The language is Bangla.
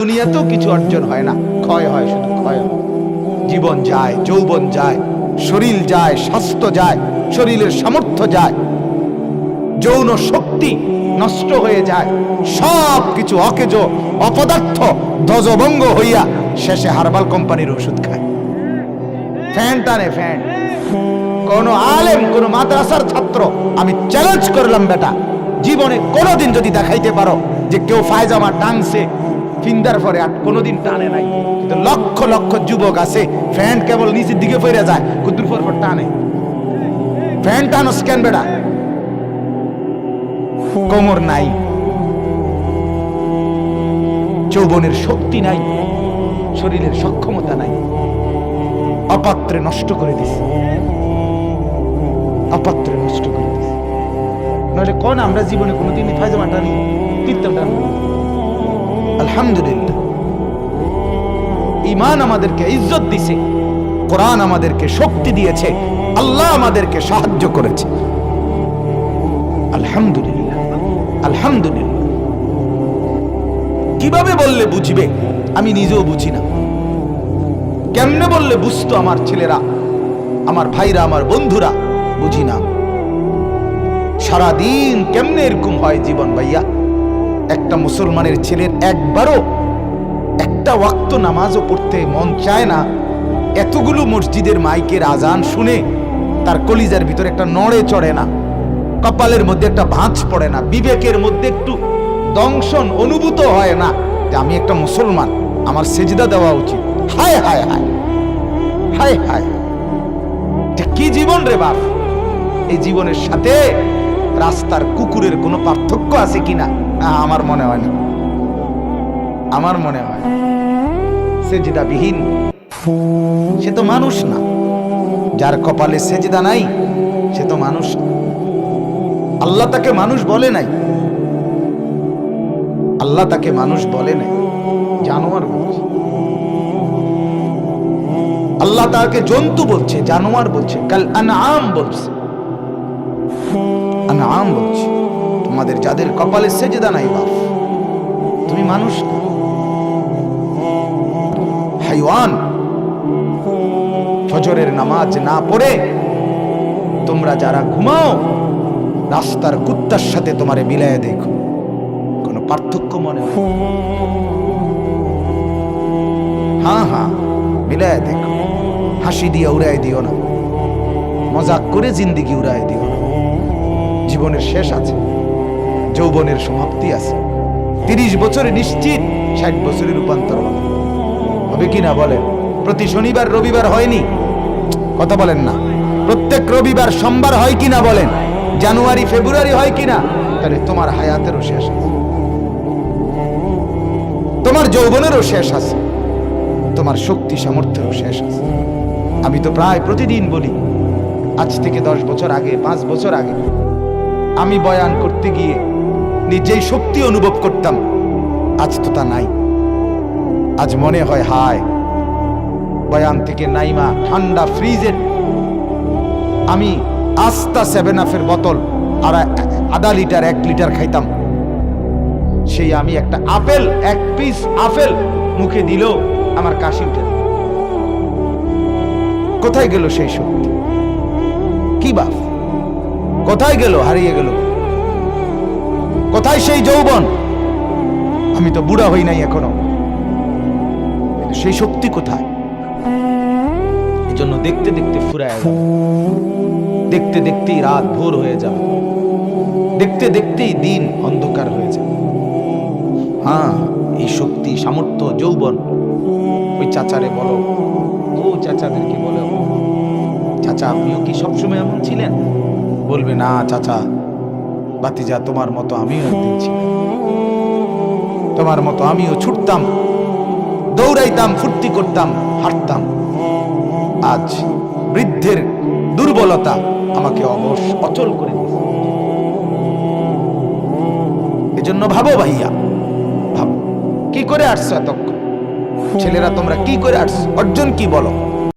দুনিয়াতেও কিছু অর্জন হয় না। ক্ষয় হয়, শুধু ক্ষয় জীবন যায়, যৌবন যায়, শরীর যায়, স্বাস্থ্য যায়, শরীরের সামর্থ্য যায়। যৌন শক্তি নষ্ট হয়ে যায়। সব কিছু অকেজ, অপদার্থ, ধ্বজভঙ্গ হইয়া শেষে হারবাল কোম্পানির ওষুধ খায়। ফ্যান টানে ফ্যান। কোন আলেম, কোন মাদ্রাসার ছাত্র, আমি চ্যালেঞ্জ করলাম বেটা। জীবনে কোনোদিন যদি দেখাইতে পারো যে কেউ ফায়জামা টানছে ফিন্দার পরে আর কোনোদিন টানে নাই। কিন্তু লক্ষ লক্ষ যুবক আছে, ফ্যান কেবল নিচের দিকে ফিরে যায় কুদ্দুর পর পর টানে। ফ্যান টানো স্ক্যান বেড়া কোমর নাই। যৌবনের শক্তি নাই। শরীরের সক্ষমতা নাই। অপাত্রে নষ্ট করে দিছে। অপাত্রে নষ্ট করে দিছে। নইলে কোন আমরা জীবনে কোনোদিনই ফায়জামা টানি কীর্তন টানি আলহামদুলিল্লাহ। ইমান আমাদেরকে ইজ্জত দিছে, কোরআন আমাদেরকে শক্তি দিয়েছে, আল্লাহ আমাদেরকে সাহায্য করেছে। আলহামদুলিল্লাহ আলহামদুলিল্লাহ। কীভাবে বললে বুঝবে? আমি নিজেও বুঝি না। কেমনে বললে বুঝতো আমার ছেলেরা? আমার ভাইরা, আমার বন্ধুরা? বুঝি না। সারাদিন কেমনে এরকম হয় জীবন ভাইয়া? একটা মুসলমানের ছেলের একবারও একটা ওয়াক্ত নামাজও পড়তে মন চায় না। এতগুলো মসজিদের মাইকের আজান শুনে তার কলিজার ভিতরে একটা নড়ে চড়ে না। কপালের মধ্যে একটা ভাঁজ পড়ে না। বিবেকের মধ্যে একটু দংশন অনুভূত হয় না যে আমি একটা মুসলমান, আমার সেজদা দেওয়া উচিত। হায় হায় হায় হায় হায়। কি জীবন রে বাপ? এই জীবনের সাথে রাস্তার কুকুরের কোনো পার্থক্য আছে কিনা? আমার মনে হয় না। আমার মনে হয় সেজদা বিহীন সে তো মানুষ না। যার কপালে সেজদা নাই, সে তো মানুষ আল্লাহ তাকে মানুষ বলে নাই। আল্লাহ তাকে মানুষ বলে নাই। জানোয়ার বলছে। আল্লাহ তাকে জন্তু বলছে, জানোয়ার বলছে, কাল আনআম বলছে। আনআম বলছে। তোমাদের যাদের কপালে সেজদা নাই বাপ, তুমি মানুষ হাইওয়ান, ফজরের নামাজ না পড়ে তোমরা যারা ঘুমাও, রাস্তার কুত্তার সাথে তোমারে মিলায় দেখো। কোনো পার্থক্য মনে হয়? হ্যাঁ মিলায় দেখো। হাসি দিয়ে উড়াই দিও না। মজাক করে জিন্দিগি উড়াই দিও না। জীবনের শেষ আছে, যৌবনের সমাপ্তি আছে। তিরিশ বছরে নিশ্চিত, ষাট বছরের রূপান্তর হবে। হবে কি না বলেন? প্রতি শনিবার, রবিবার হয়নি? কথা বলেন না। প্রত্যেক রবিবার, সোমবার হয় কি না বলেন? জানুয়ারি, ফেব্রুয়ারি হয় কি না? তাহলে তোমার হায়াতেরও শেষ আছে। তোমার যৌবনেরও শেষ আছে। তোমার শক্তি, সামর্থ্যেরও শেষ আছে। আমি তো প্রায় প্রতিদিন বলি, আজ থেকে দশ বছর আগে, পাঁচ বছর আগে আমি বয়ান করতে গিয়ে নিজেই শক্তি অনুভব করতাম। আজ তো তা নাই। আজ মনে হয়, হায়, বয়ান থেকে নাইমা ঠান্ডা ফ্রিজের আমি আস্তা সেভেন আফের বোতল আর আধা লিটার এক লিটার খাইতাম। সেই আমি একটা আপেল, এক পিস আপেল মুখে দিল আমার কাশি উঠে কোথায় গেল সেই শক্তি? কি বাপ কোথায় গেল? হারিয়ে গেল। কোথায় সেই যৌবন? আমি তো বুড়া হই নাই এখনও। সেই শক্তি কোথায়? এই জন্য দেখতে দেখতে ফুরায় দেখতে দেখতেই রাত ভোর হয়ে যাবে দেখতে দেখতেই দিন অন্ধকার হয়ে যাবে হ্যাঁ এই শক্তি, সামর্থ্য, যৌবন, ওই চাচারে বলো। ও চাচাদেরকে বলো চাচা, আপনিও কি সবসময় এমন ছিলেন? বলবে, না, চাচা, বাতিজা, তোমার মতো আমিও তোমার মতো আমিও ছুটতাম, দৌড়াইতাম, ফুর্তি করতাম, হাঁটতাম। আজ বৃদ্ধের দুর্বলতা আমাকে অবশ, অচল করে দিয়েছে। এজন্য ভাবো ভাইয়া, ভাবো, কি করে আসছো এতক্ষণ? ছেলেরা তোমরা কি করে আসছো? অর্জন কি বলো?